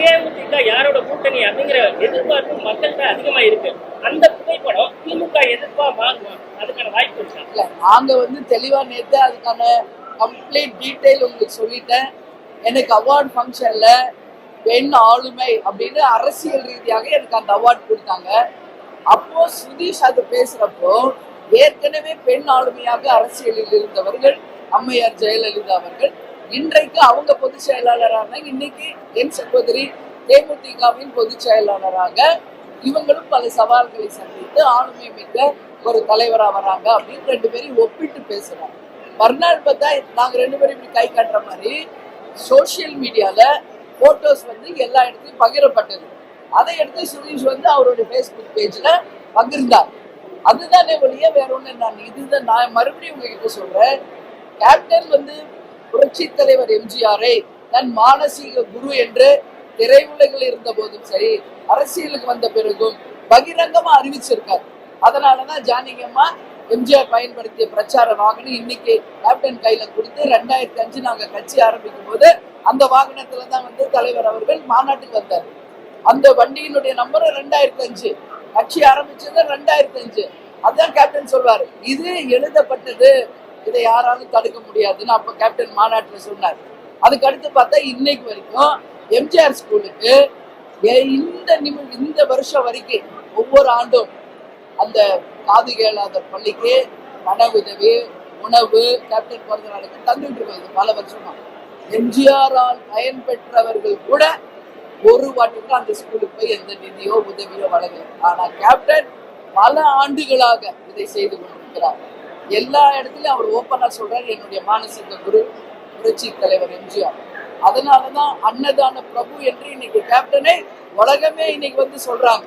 தேமுதிக யாரோட கூட்டணி அப்படிங்கிற எதிர்பார்ப்பு மக்கள்கிட்ட அதிகமா இருக்கு. அந்த புகைப்படம் திமுக எதிர்ப்பா மாறுமா? அதுக்கான வாய்ப்பு இருக்கா? இல்ல நாங்க வந்து தெளிவா நேத்து அதுக்கான கம்ப்ளீட் டீட்டெயில் உங்களுக்கு சொல்லிட்டேன். எனக்கு அவார்ட் ஃபங்க்ஷன்ல பெண் ஆளுமை அப்படின்னு அரசியல் ரீதியாக எனக்கு அந்த அவார்ட் கொடுத்தாங்க. அப்போ சுதீஷ் அது பேசுறப்போ ஏற்கனவே பெண் ஆளுமையாக அரசியலில் இருந்தவர்கள் அம்மையார் ஜெயலலிதா அவர்கள். இன்றைக்கு அவங்க பொதுச் செயலாளரான இன்னைக்கு என் சகோதரி தேமுதிகவின் பொதுச் செயலாளராக இவங்களும் பல சவால்களை சந்தித்து ஆளுமை மிக்க ஒரு தலைவரா வராங்க அப்படின்னு ரெண்டு பேரும் ஒப்பிட்டு பேசுறாங்க மறுநாள் பார்த்தா நாங்க ரெண்டு பேரும் இப்படி கை காட்டுற மாதிரி சோசியல் மீடியால போட்டோஸ் வந்து எல்லா இடத்துலையும் பகிரப்பட்டது. அதை எடுத்து சுரேஷ் வந்து அவருடைய ஃபேஸ்புக் பேஜ்ல பகிர்ந்தார். அதுதானே ஒழிய வேற ஒண்ணு நான் இதுதான் நான் மறுபடியும் உங்ககிட்ட சொல்றேன். கேப்டன் வந்து புரட்சி தலைவர் எம்ஜிஆரை தன் மானசீக குரு என்று திரையுலகில் இருந்த போதும் சரி அரசியலுக்கு வந்த பிறகும் பகிரங்கமா அறிவிச்சிருக்காரு. அதனாலதான் ஜானகி அம்மா எம்ஜிஆர் பயன்படுத்திய பிரச்சார வாகனம் இன்னைக்கு கேப்டன் கையில கொடுத்து ரெண்டாயிரத்தி அஞ்சு நாங்க கட்சி ஆரம்பிக்கும் போது அந்த வாகனத்துல தான் வந்து தலைவர் அவர்கள் மாநாட்டுக்கு வந்தார். அந்த வண்டியினுடைய நம்பரும் ரெண்டாயிரத்தி அஞ்சு. கட்சி ஆரம்பிச்சது ரெண்டாயிரத்தி அஞ்சு. அதான் கேப்டன் சொல்வாரு இது எழுதப்பட்டது இதை யாராலும் தடுக்க முடியாதுன்னு அப்போ கேப்டன் மாநாட்டில் சொன்னார். அதுக்கு அடுத்து பார்த்தா இன்னைக்கு வரைக்கும் எம்ஜிஆர் ஸ்கூலுக்கு இந்த நிமி இந்த வருஷம் வரைக்கும் ஒவ்வொரு ஆண்டும் அந்த காது கேளாத பள்ளிக்கு பண உதவி உணவு கேப்டன் பிறந்த நாளுக்கு தந்துட்டு இருக்கோம் இது பல வருஷமா. எம்ஜிஆரால் பயன்பெற்றவர்கள் கூட ஒரு வாட்டி கூட அந்த ஸ்கூலுக்கு போய் எந்த நிதியோ உதவியோ வழங்கல. ஆனா கேப்டன் பல ஆண்டுகளாக இதை செய்து கொண்டிருக்கிறார். எல்லா இடத்துலயும் அவர் ஓப்பனா சொல்றாரு என்னுடைய மானசீக குரு புரட்சி தலைவர் எம்ஜிஆர். அதனாலதான் அன்னதான பிரபு என்று இன்னைக்கு கேப்டனை உலகமே இன்னைக்கு வந்து சொல்றாங்க.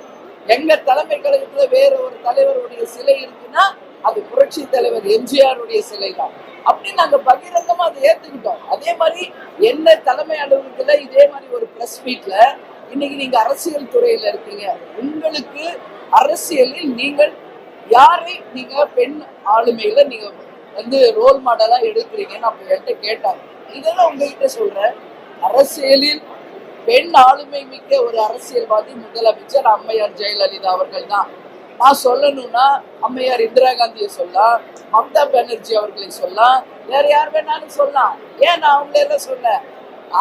எங்க தலைமை கழகத்துல வேற ஒரு தலைவருடைய சிலை இருக்குன்னா அது புரட்சி தலைவர் எம்ஜிஆருடைய சிலை தான் அப்படி நாங்க பகிரங்கமா அதை ஏத்துக்கிட்டோம். அதே மாதிரி என்ன தலைமை அலுவலகத்துல இதே மாதிரி ஒரு பிரஸ் மீட்ல இன்னைக்கு நீங்க அரசியல் துறையில இருக்கீங்க. உங்களுக்கு அரசியலில் நீங்கள் யாரை நீங்க பெண் ஆளுமையில நீங்க வந்து ரோல் மாடலா எடுக்கிறீங்கன்னு அப்ப என்கிட்ட கேட்டாங்க. இதெல்லாம் உங்ககிட்ட சொல்றேன். அரசியலில் பெண் ஆளுமை மிக்க ஒரு அரசியல்வாதி முதலமைச்சர் அம்மையார் ஜெயலலிதா அவர்கள் தான். நான் சொல்லணும்னா அம்மையார் இந்திரா காந்தியை சொல்லலாம் மம்தா பானர்ஜி அவர்களை சொல்லலாம் வேற யார் வேணாலும் சொல்லலாம். ஏன் நான் அவங்களெல்லாம் சொன்னேன்?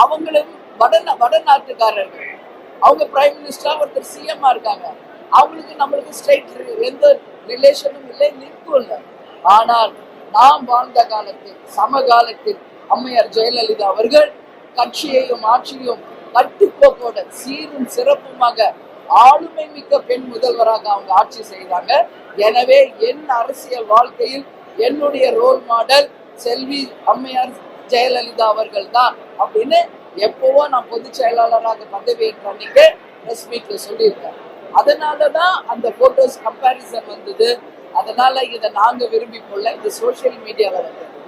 அவங்களும் வட வடநாட்டுக்காரர்கள் அவங்க பிரைம் மினிஸ்டரா ஒருத்தர் சிஎம்மா இருக்காங்க. அவங்களுக்கு நம்மளுக்கு ஸ்டேட் எந்த ரிலேஷனும் இல்லை நிற்கும் இல்லை. ஆனால் நாம் வாழ்ந்த காலத்தில் சமகாலத்தில் அம்மையார் ஜெயலலிதா அவர்கள் கட்சியையும் ஆட்சியையும் கட்டுக்கோப்போட சீரும் சிறப்புமாக ஆளுமை மிக்க பெண் முதல்வராக அவங்க ஆட்சி செய்தாங்க. எனவே என் அரசியல் வாழ்க்கையில் என்னுடைய ரோல் மாடல் செல்வி அம்மையார் ஜெயலலிதா அவர்கள் தான் அப்படின்னு எப்பவோ நான் பொதுச் செயலாளராக பதவியேற்ற அன்னைக்கு பிரஸ் மீட்ல சொல்லியிருக்கேன். அதனால தான் அந்த போட்டோஸ் கம்பேரிசன் வந்தது. அதனால இதை நாங்க விரும்பி கொள்ள இந்த சோஷியல் மீடியால வந்தது.